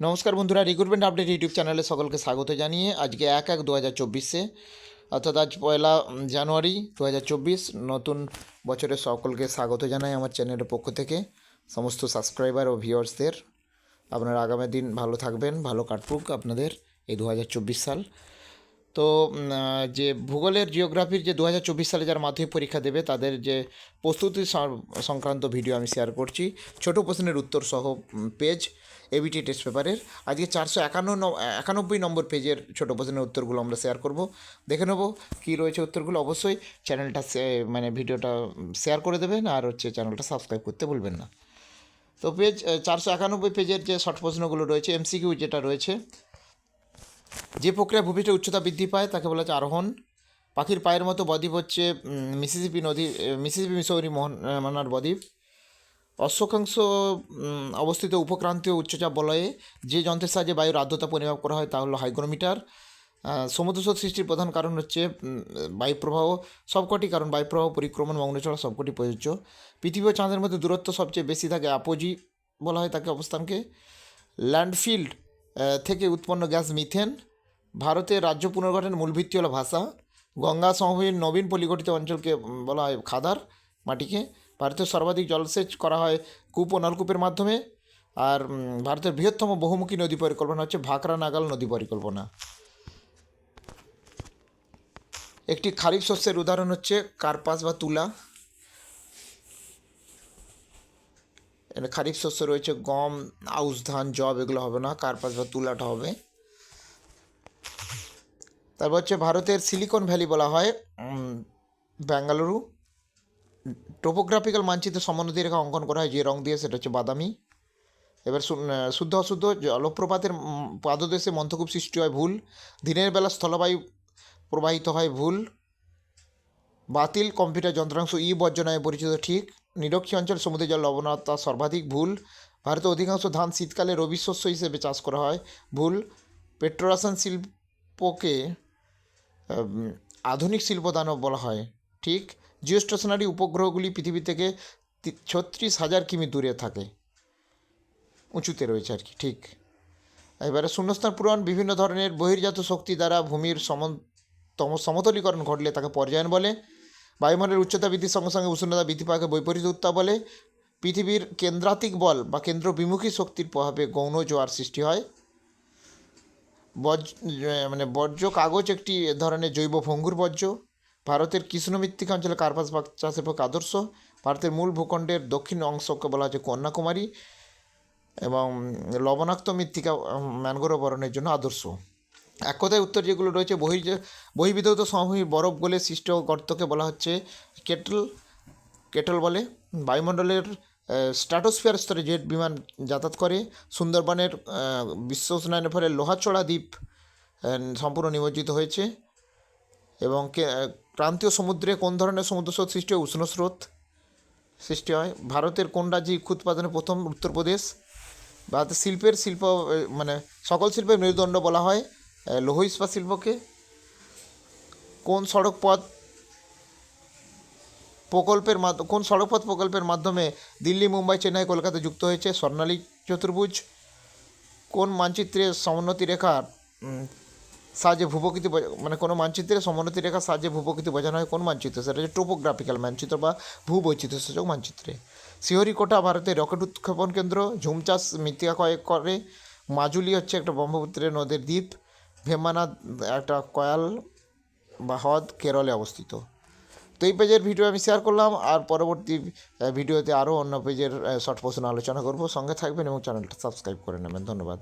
নমস্কার বন্ধুরা recruitment update YouTube চ্যানেলে সকলকে স্বাগত জানিয়ে আজকে এক এক দু হাজার চব্বিশে, অর্থাৎ আজ পয়লা জানুয়ারি দু হাজার চব্বিশ, নতুন বছরে সকলকে স্বাগত জানাই আমার চ্যানেলের পক্ষ থেকে, সমস্ত সাবস্ক্রাইবার ও ভিউয়ার্সদের আপনারা আগামী দিন ভালো থাকবেন, ভালো কাটুক আপনাদের এই দু হাজার চব্বিশ সাল। তো যে ভূগোলের জিওগ্রাফির যে দু হাজার চব্বিশ সালে যারা মাধ্যমিক পরীক্ষা দেবে, তাদের যে প্রস্তুতি সংক্রান্ত ভিডিও আমি শেয়ার করছি, ছোট প্রশ্নের উত্তর সহ পেজ এবিটি টেস্ট পেপারের আজকে চারশো একান্ন একানব্বই নম্বর পেজের ছোটো প্রশ্নের উত্তরগুলো আমরা শেয়ার করব। দেখে নেব কী রয়েছে উত্তরগুলো। অবশ্যই চ্যানেলটা মানে ভিডিওটা শেয়ার করে দেবেন আর হচ্ছে চ্যানেলটা সাবস্ক্রাইব করতে ভুলবেন না। তো পেজ চারশো একানব্বই পেজের যে শর্ট প্রশ্নগুলো রয়েছে এমসিকিউ যেটা রয়েছে, যে প্রক্রিয়া ভূপৃষ্ঠের উচ্চতা বৃদ্ধি পায় তাকে বলা হচ্ছে আরোহণ। পাখির পায়ের মতো বদ্বীপ হচ্ছে মিসিসিপি নদী মিসিসিপি মিসৌরি মোহন মানার বদ্বীপ। অশ্বকাংশ অবস্থিত উপক্রান্তীয় উচ্চচাপ বলয়ে যে যন্ত্রের সাহায্যে বায়ুর আর্দ্রতা পরিমাপ করা হয় তা হলো হাইগ্রোমিটার। সমুদ্রস্রোত সৃষ্টির প্রধান কারণ হচ্ছে বায়ুপ্রবাহ। সবকটি কারণ বায়ুপ্রবাহ, পরিক্রমণ মগ্নচড়া সবকটি প্রযোজ্য। পৃথিবী ও চাঁদের মধ্যে দূরত্ব সবচেয়ে বেশি থাকে আপোজি বলা হয় তাকে অবস্থানকে। ল্যান্ডফিল্ড থেকে উৎপন্ন গ্যাস মিথেন। ভারতের রাজ্য পুনর্গঠনের মূল ভিত্তি হলো ভাষা। গঙ্গা সমভূমির নবীন পলিগঠিত অঞ্চলকে বলা হয় খাদার মাটিকে। ভারতের সর্বাধিক জলসেচ করা হয় কূপ ও নলকূপের মাধ্যমে। আর ভারতের বৃহত্তম বহুমুখী নদী পরিকল্পনা হচ্ছে ভাকরা নাগাল নদী পরিকল্পনা। একটি খারিফ শস্যের উদাহরণ হচ্ছে কার্পাস বা তুলা। খারিফ শস্য রয়েছে গম, আউশ, ধান জব এগুলো হবে না, কার্পাস বা তুলাটা হবে। তারপর হচ্ছে ভারতের সিলিকন ভ্যালি বলা হয় বেঙ্গালুরু। টোপোগ্রাফিক্যাল মানচিত্রে সমোন্নতি রেখা অঙ্কন করা হয় যে রং দিয়ে, সেটা হচ্ছে বাদামি। এবার শুদ্ধ অশুদ্ধ জলপ্রপাতের পাদদেশে মন্থকূপ সৃষ্টি হয় ভুল। দিনের বেলা স্থলবায়ু প্রবাহিত হয় ভুল। বাতিল কম্পিউটার যন্ত্রাংশ ই বর্জ্য নামে পরিচিত, ঠিক। নিরক্ষী অঞ্চল সমুদ্রের জল লবণতা সর্বাধিক ভুল। ভারতে অধিকাংশ ধান শীতকালে রবি শস্য হিসেবে চাষ করা হয় ভুল। পেট্রোরাসায়ন শিল্পকে আধুনিক শিল্প দানব বলা হয়, ঠিক। জিওস্টেশনারি উপগ্রহগুলি পৃথিবী থেকে ছত্রিশ হাজার কিমি দূরে থাকে। উঁচুতে রয়েছে আর কি, ঠিক। এবারে শূন্যস্থান পূরণ, বিভিন্ন ধরনের বহির্জাত শক্তি দ্বারা ভূমির সমন সমতলীকরণ ঘটলে তাকে পর্যায়ন বলে। বায়ুমণ্ডলের উচ্চতা বৃদ্ধির সঙ্গে সঙ্গে উষ্ণতা বৃদ্ধি পাকে বৈপরীত উত্তাপ বলে। পৃথিবীর কেন্দ্রাতিক বল বা কেন্দ্র বিমুখী শক্তির প্রভাবে গৌণ জোয়ার সৃষ্টি হয়। বজ মানে বর্জ্য কাগজ একটি ধরনের জৈব ভঙ্গুর বর্জ্য। ভারতের কৃষ্ণমৃত্তিকা অঞ্চলে কার্পাস চাষের পক্ষে আদর্শ। ভারতের মূল ভূখণ্ডের দক্ষিণ অংশকে বলা হচ্ছে কন্যাকুমারী এবং লবণাক্ত মৃত্তিকা ম্যানগ্রোভ বরণের জন্য আদর্শ। এক কথায় উত্তর যেগুলো রয়েছে বহি বহির্বিধৌত সমভূমির বরফ গলে সৃষ্ট গর্তকে বলা হচ্ছে কেটল কেটল বলে। বায়ুমণ্ডলের স্ট্র্যাটোস্ফিয়ার স্তরে জেট বিমান যাতায়াত করে। সুন্দরবনের বিশ্ব উষ্ণায়নের ফলে লোহাচড়া দ্বীপ সম্পূর্ণ নিমজ্জিত হয়েছে এবং ক্রান্তীয় সমুদ্রে কোন ধরনের সমুদ্র স্রোত সৃষ্টি হয়? উষ্ণ স্রোত সৃষ্টি হয়। ভারতের কোন রাজ্যে ইক্ষু উৎপাদনে প্রথম উত্তরপ্রদেশ ভারতের শিল্পের শিল্প মানে সকল শিল্পের মেরুদণ্ড বলা হয়। লৌহ ইস্পাত শিল্পকে। কোন সড়ক পথ প্রকল্পের কোন সড়কপথ প্রকল্পের মাধ্যমে দিল্লি মুম্বাই চেন্নাই কলকাতা যুক্ত হয়েছে? স্বর্ণালী চতুর্ভুজ। কোন মানচিত্রে সমোন্নতি রেখা উম, সাহায্যে ভূপ্রকৃতি মানে কোনো মানচিত্রে সমোন্নতি রেখা সাহায্যে ভূপ্রকৃতি বোঝানো হয় কোন মানচিত্রে? সেটা হচ্ছে টোপোগ্রাফিক্যাল মানচিত্র বা ভূবৈচিত্র্য সূচক মানচিত্রে। শ্রীহরিকোটা ভারতের রকেট উৎক্ষেপণ কেন্দ্র ঝুম চাষ মৃত্তিকা কয়েক করে, মাজুলি হচ্ছে একটা ব্রহ্মপুত্রের নদের দ্বীপ ভেম্বানাথ একটা কয়াল বা হ্রদ কেরলে অবস্থিত। তো এই পেজের ভিডিও আমি শেয়ার করলাম, আর পরবর্তী ভিডিওতে আরও অন্য পেজের শর্ট প্রশ্ন আলোচনা করব। সঙ্গে থাকবেন এবং চ্যানেলটা সাবস্ক্রাইব করে নেবেন। ধন্যবাদ।